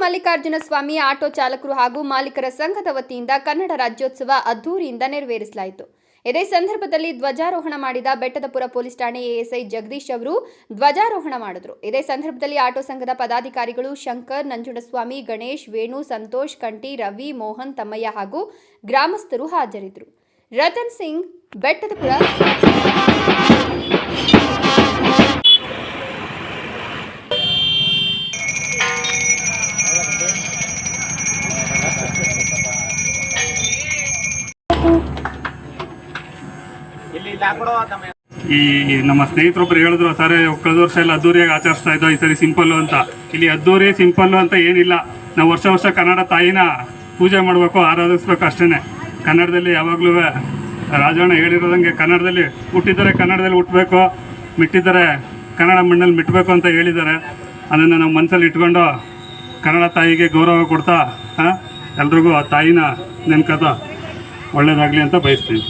ಮಲ್ಲಿಕಾರ್ಜುನ ಸ್ವಾಮಿ, auto ಚಾಲಕರು ಹಾಗೂ ಮಾಲೀಕರ ಸಂಘದ ವತಿಯಿಂದ ಕನ್ನಡ ರಾಜ್ಯೋತ್ಸವ ಅದ್ದೂರಿಯಿಂದ ನೆರವೇರಿಸಲಾಯಿತು. ಇದೇ ಸಂದರ್ಭದಲ್ಲಿ ಧ್ವಜಾರೋಹಣ ಮಾಡಿದ ಬೆಟ್ಟದಪುರ ಪೊಲೀಸ್ ಠಾಣೆ ಎಎಸ್ಐ ಜಗದೀಶ್ ಅವರು ಧ್ವಜಾರೋಹಣ ಮಾಡಿದರು. ಇದೇ ಸಂದರ್ಭದಲ್ಲಿ ಆಟೋ ಸಂಘದ ಪದಾಧಿಕಾರಿಗಳು ಶಂಕರ್, ನಂಜುಂಡಸ್ವಾಮಿ, ಗಣೇಶ್, ವೇಣು, ಸಂತೋಷ್ ಕಂಟಿ ರವಿ, ಮೋಹನ್, ತಮ್ಮಯ್ಯ ಹಾಗೂ ಗ್ರಾಮಸ್ಥರು ಹಾಜರಿದ್ದರು. ರತನ್ ಸಿಂಗ್, ಬೆಟ್ಟದಪುರ ಈ ನಮ್ಮ ಸ್ನೇಹಿತರೊಬ್ರು ಹೇಳಿದ್ರು, ಸರ್, ಕಳೆದ ವರ್ಷ ಎಲ್ಲ ಅದ್ದೂರಿಯಾಗಿ ಆಚರಿಸ್ತಾ ಇದ್ದೋ, ಈ ಸರಿ ಸಿಂಪಲ್ಲು ಅಂತ. ಇಲ್ಲಿ ಅದ್ದೂರಿ ಸಿಂಪಲ್ಲು ಅಂತ ಏನಿಲ್ಲ. ನಾವು ವರ್ಷ ವರ್ಷ ಕನ್ನಡ ತಾಯಿನ ಪೂಜೆ ಮಾಡಬೇಕು, ಆರಾಧಿಸ್ಬೇಕು ಅಷ್ಟೇ ಕನ್ನಡದಲ್ಲಿ ಯಾವಾಗಲೂ ರಾಜಣ್ಣ ಹೇಳಿರೋದಂಗೆ ಕನ್ನಡದಲ್ಲಿ ಹುಟ್ಟಿದರೆ ಕನ್ನಡದಲ್ಲಿ ಹುಟ್ಟಬೇಕು, ಮಿಟ್ಟಿದ್ದಾರೆ ಕನ್ನಡ ಮಣ್ಣಲ್ಲಿ ಮಿಟ್ಟಬೇಕು ಅಂತ ಹೇಳಿದ್ದಾರೆ. ಅದನ್ನು ನಾವು ಮನಸ್ಸಲ್ಲಿ ಇಟ್ಕೊಂಡು ಕನ್ನಡ ತಾಯಿಗೆ ಗೌರವ ಕೊಡ್ತಾ ಎಲ್ರಿಗೂ ಆ ತಾಯಿನ ನೆನ್ಕೋತಾ ಒಳ್ಳೇದಾಗಲಿ ಅಂತ ಬಯಸ್ತೀನಿ.